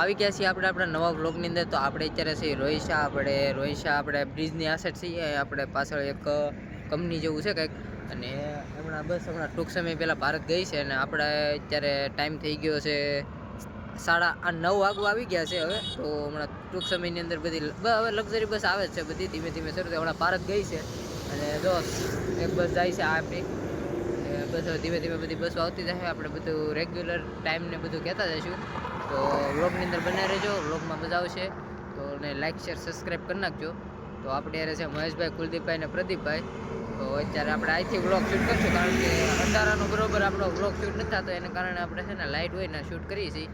આવી ગયા છીએ આપણે આપણા નવા બ્લોગની અંદર. તો આપણે અત્યારે છીએ રોહિશા આપણે રોહિશા આપણે બ્રિજની આસેટ છીએ. આપણે પાછળ એક કંપની જેવું છે કંઈક. અને હમણાં બસ, હમણાં ટૂંક સમય પહેલાં ભારત ગઈ છે અને આપણે અત્યારે ટાઈમ થઈ ગયો છે સાડા આ નવ વાગવા આવી ગયા છે હવે. તો હમણાં ટૂંક સમયની અંદર બધી હવે લક્ઝરી બસ આવે જ છે બધી, ધીમે ધીમે શરૂ થાય. હમણાં ભારત ગઈ છે અને જો, એક બસ જાય છે આ આપણી. બસ ધીમે ધીમે બધી બસો આવતી જશે આપણે બધું રેગ્યુલર ટાઈમને બધું કહેતા જઈશું. તો વ્લોગની અંદર બનાવી રહેજો. વ્લોગમાં મજા આવશે. તો ને લાઇક શેર સબસ્ક્રાઈબ કરી નાખજો. તો આપણે યારે છે મહેશભાઈ, કુલદીપભાઈ અને પ્રદીપભાઈ, તો અત્યારે આપણે અહીંથી વ્લોગ શૂટ કરશું. કારણ કે અંધારાનો બરોબર આપણો વ્લોગ શૂટ નથી થતો. એને કારણે આપણે છે ને લાઇટ હોય ને શૂટ કરીએ છીએ.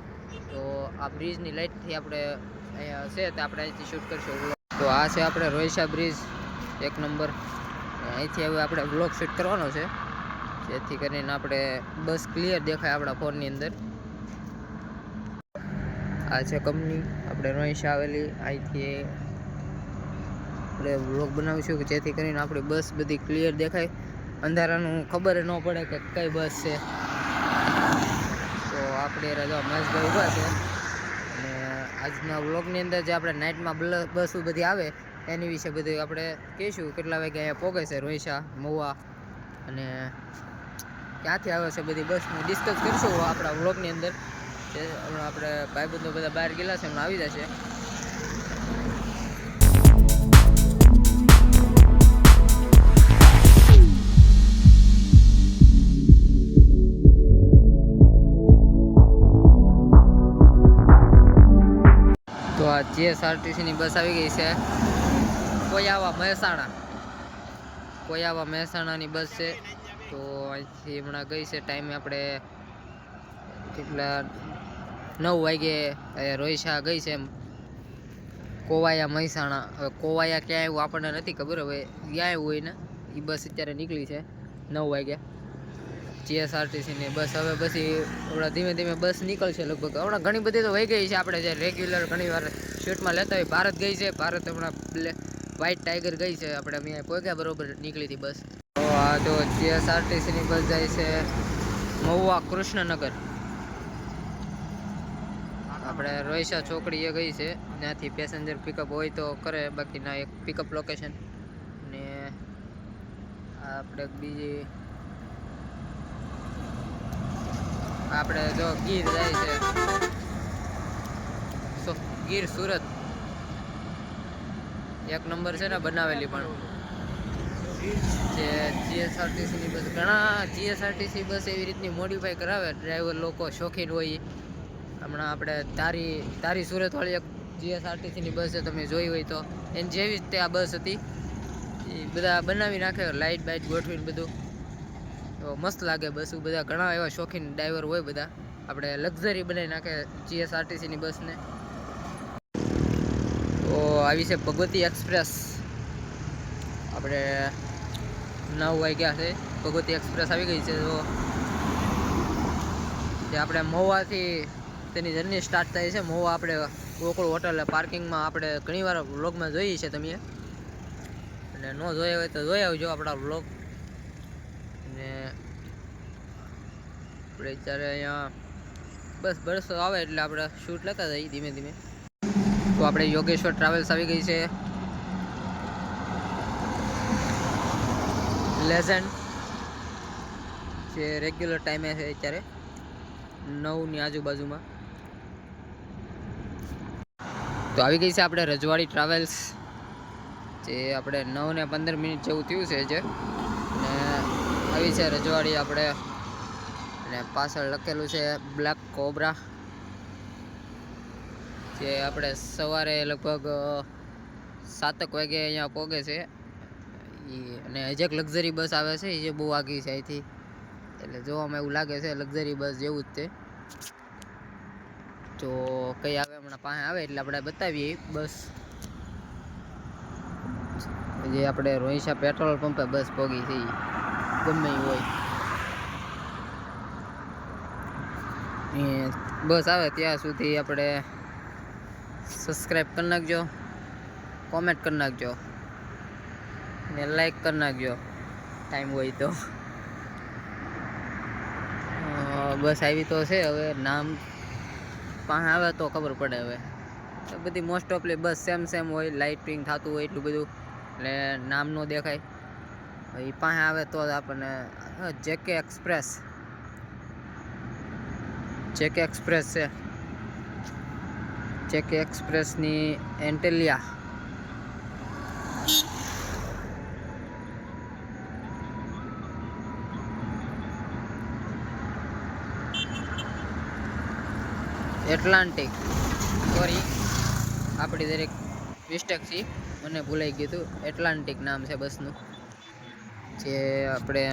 તો આ બ્રિજની લાઇટથી આપણે અહીંયા છે તો આપણે અહીંથી શૂટ કરીશું. તો આ છે આપણે રોહિશા બ્રિજ એક નંબર અહીંથી હવે આપણે વ્લોગ શૂટ કરવાનો છે. જેથી કરીને આપણે બસ ક્લિયર દેખાય આપણા ફોનની અંદર. આ છે કંપની. આપણે રોહિશા આવેલી અહીંથી આપણે વ્લોગ બનાવીશું કે જેથી કરીને આપણી બસ બધી ક્લિયર દેખાય. અંધારાનું ખબર ન પડે કે કઈ બસ છે. તો આપણે રજા મહેશભાઈ ઊભા છે. અને આજના બ્લોગની અંદર જે આપણે નાઇટમાં બસ બધી આવે, એની વિશે બધું આપણે કહીશું. કેટલા વાગે અહીંયા પહોંચે છે રોહિશા, મહુવા. અને ક્યાંથી આવે છે બધી બસનું ડિસ્કસ કરીશું આપણા બ્લોગની અંદર. હમણાં આપણે ભાઈબંધો બધા બહાર ગયેલા છે હમણાં આવી જશે. તો આ જીએસઆરટીસીની બસ આવી ગઈ છે. કોયાવા મહેસાણા. કોયાવા મહેસાણાની બસ છે. તો અહીંથી હમણાં ગઈ છે ટાઈમે આપણે કેટલા નવ વાગે રોહિશા ગઈ છે એમ. કોવાયા, મહેસાણા. હવે કોવાયા ક્યાં આવ્યું આપણને નથી ખબર, હવે ક્યાં આવ્યું હોય ને એ બસ અત્યારે નીકળી છે નવ વાગ્યા જીએસઆરટીસીની બસ. હવે પછી હમણાં ધીમે ધીમે બસ નીકળશે લગભગ. હમણાં ઘણી બધી તો વહી ગઈ છે આપણે જે રેગ્યુલર ઘણી વાર શૂટમાં લેતા હોય. ભારત ગઈ છે. ભારત હમણાં વ્હાઇટ ટાઈગર ગઈ છે. આપણે અહીંયા પહોંચ્યા બરોબર નીકળી હતી બસ. તો આ જો જીએસઆરટીસીની બસ જાય છે મહુવા કૃષ્ણનગર. આપણે રોહિશા એ ગઈ છે. ત્યાંથી પેસેન્જર પિકઅપ હોય તો કરે, બાકીના એક પિકઅપ લોકેશન ને આપણે બીજી આપણે જો ગીર જાય છે. ગીર સુરત. એક નંબર છે ને બનાવેલી પણ. જે જીએસઆરટીસીની બસ, ઘણા જીએસઆરટીસી બસ એવી રીતની મોડિફાઈ કરાવે ડ્રાઈવર લોકો શોખીન હોય. હમણાં આપણે તારી તારી સુરતવાળી એક જીએસઆરટીસીની બસ છે, તમે જોઈ હોય તો. એની જેવી જ તે આ બસ હતી. એ બધા બનાવી નાખે લાઇટ બાઇટ ગોઠવીને બધું. તો મસ્ત લાગે બસ બધા ઘણા એવા શોખીન ડ્રાઈવર હોય બધા. આપણે લક્ઝરી બનાવી નાખે જીએસઆરટીસીની બસને. તો આવી છે ભગવતી એક્સપ્રેસ. આપણે નવ વાગ્યા છે, ભગવતી એક્સપ્રેસ આવી ગઈ છે, તો. આપણે મહુવાથી તેની જર્ની સ્ટાર્ટ થાય છે. મોવા આપણે ગોકુળ હોટલ પાર્કિંગમાં આપણે ઘણીવાર વ્લોગમાં જોઈએ છે તમે. અને ન જોયા હોય તો જોઈ આવજો આપણા વ્લોગ અને આપણે અત્યારે અહીંયા બસ બરસો આવે એટલે આપણે શૂટ લેતા જઈએ ધીમે ધીમે. તો આપણે યોગેશ્વર ટ્રાવેલ્સ આવી ગઈ છે. લેઝન્ડ જે રેગ્યુલર ટાઈમે છે અત્યારે. નવની આજુબાજુમાં. તો આવી ગઈ છે આપણે રજવાડી ટ્રાવેલ્સ જે આપણે નવ ને પંદર મિનિટ જેવું થયું છે જે. ને આવી છે રજવાડી આપણે. અને પાછળ લખેલું છે બ્લેક કોબરા જે આપણે સવારે લગભગ સાતક વાગે અહીંયા પહોંચે છે. અને હજી લક્ઝરી બસ આવે છે એ જે બહુ આગી છે અહીંથી. એટલે જોવામાં એવું લાગે છે લક્ઝરી બસ જેવું જ તે. તો કઈ પાસે આવે એટલે આપણે બતાવીએ. બસ. જે આપણે રોહિશા પેટ્રોલ પંપે બસ પોગી થઈ ગમે હોય. બસ આવે ત્યાં સુધી આપણે સબસ્ક્રાઈબ કરી નાખજો કોમેન્ટ કરી નાખજો, ને લાઈક કરી નાખજો. ટાઈમ હોય તો. બસ આવી તો છે. હવે નામ પાસે આવે તો ખબર પડે હવે. તો બધી મોસ્ટ ઓફલી બસ સેમ સેમ હોય લાઇટિંગ થતું હોય, એટલું બધું. એટલે નામ ન દેખાય. એ પાસે આવે તો જ આપણને જેકે એક્સપ્રેસ. જેકે એક્સપ્રેસ છે. જેકે એક્સપ્રેસની એન્ટેલિયા. એટલાન્ટિક સોરી આપણી દરેક મિસ્ટેક છે મને ભૂલાઈ ગયું હતું. એટલાન્ટિક નામ છે બસનું. જે આપણે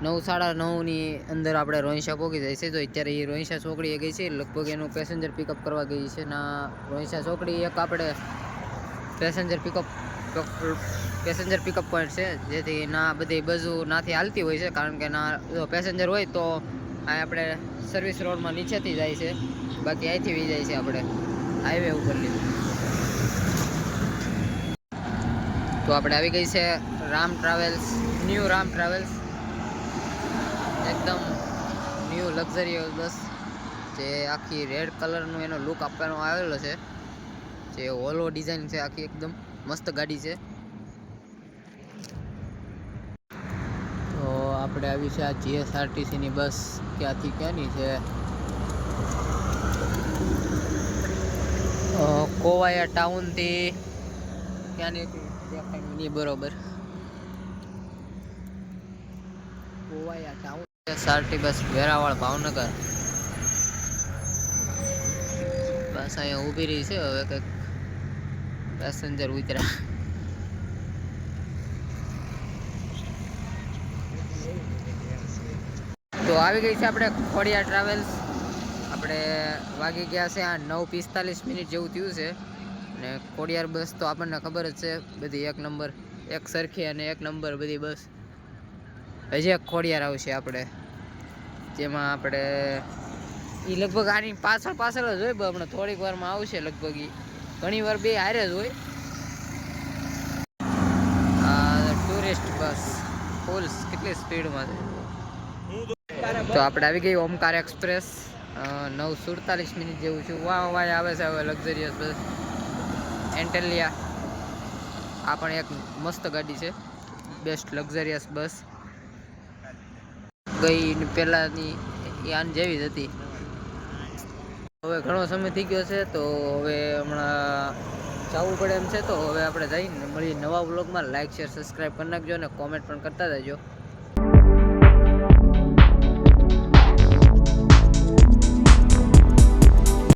નવ સાડા નવની અંદર આપણે રોહિંશા પહોંચી જાય છે. તો અત્યારે એ રોહિંશા ચોકડીએ ગઈ છે. લગભગ એનું પેસેન્જર પિકઅપ કરવા ગઈ છે. ના, રોહિંશા ચોકડી એક આપણે passenger pickup passenger pickup point છે. જેથી ના બધી બાજુ નાથી હાલતી હોય છે. કારણ કે ના, જો પેસેન્જર હોય તો આ આપણે સર્વિસ રોડમાં નીચેથી જાય છે. બાકી અહીંથી વી જાય છે આપણે. હાઈવે ઉપર લીધું તો આપણે આવી ગઈ છે Ram travels new Ram travels એકદમ ન્યૂ લક્ઝરિયસ બસ. જે આખી રેડ કલરનું એનો લુક આપવાનો આવેલો છે. જે હોલો ડિઝાઇન છે આખી એકદમ મસ્ત ગાડી છે. તો આપણે આવી છે આ જીએસઆરટીસીની બસ. ક્યાંથી ક્યાંની છે? કોવાયા ટાઉનથી ક્યાંની હતી? બરોબર. Kovaya town SRT bus Veraval Bhavnagar. Bus અહીંયા ઊભી રહી છે, હવે કંઈક પેસેન્જર ઉતર્યા. તો આવી ગઈ છે આપણે ખોડિયા ટ્રાવેલ્સ આપણે વાગી ગયા છે આ નવ પિસ્તાલીસ મિનિટ જેવું થયું છે. ને ખોડિયાર બસ તો આપણને ખબર જ છે, બધી એક નંબર એક સરખી અને એક નંબર બધી બસ હજી એક ખોડિયાર આવશે આપણે. જેમાં આપણે એ લગભગ આની પાછળ પાછળ જ હોય હમણાં થોડીક વારમાં આવશે લગભગ એ ઘણી વાર બે હારે જ હોય. ટુરિસ્ટ બસ ફૂલ કેટલી સ્પીડમાં છે? તો આપણે આવી ગઈ ઓમકાર એક્સપ્રેસ. નવ સુડતાલીસ મિનિટ જેવું છું. વાહ વાહ, આવે છે હવે લક્ઝરિયસ બસ. એન્ટેલિયા. આ પણ એક મસ્ત ગાડી છે. Best luxurious bus. ગઈ પહેલાંની યાન જેવી જ હતી. હવે ઘણો સમય થઈ ગયો છે, તો હવે હમણાં જવું પડે એમ છે, તો હવે આપણે જઈને મળીએ નવા બ્લોગમાં લાઇક શેર સબસ્ક્રાઈબ કરી નાખજો અને કોમેન્ટ પણ કરતા જજો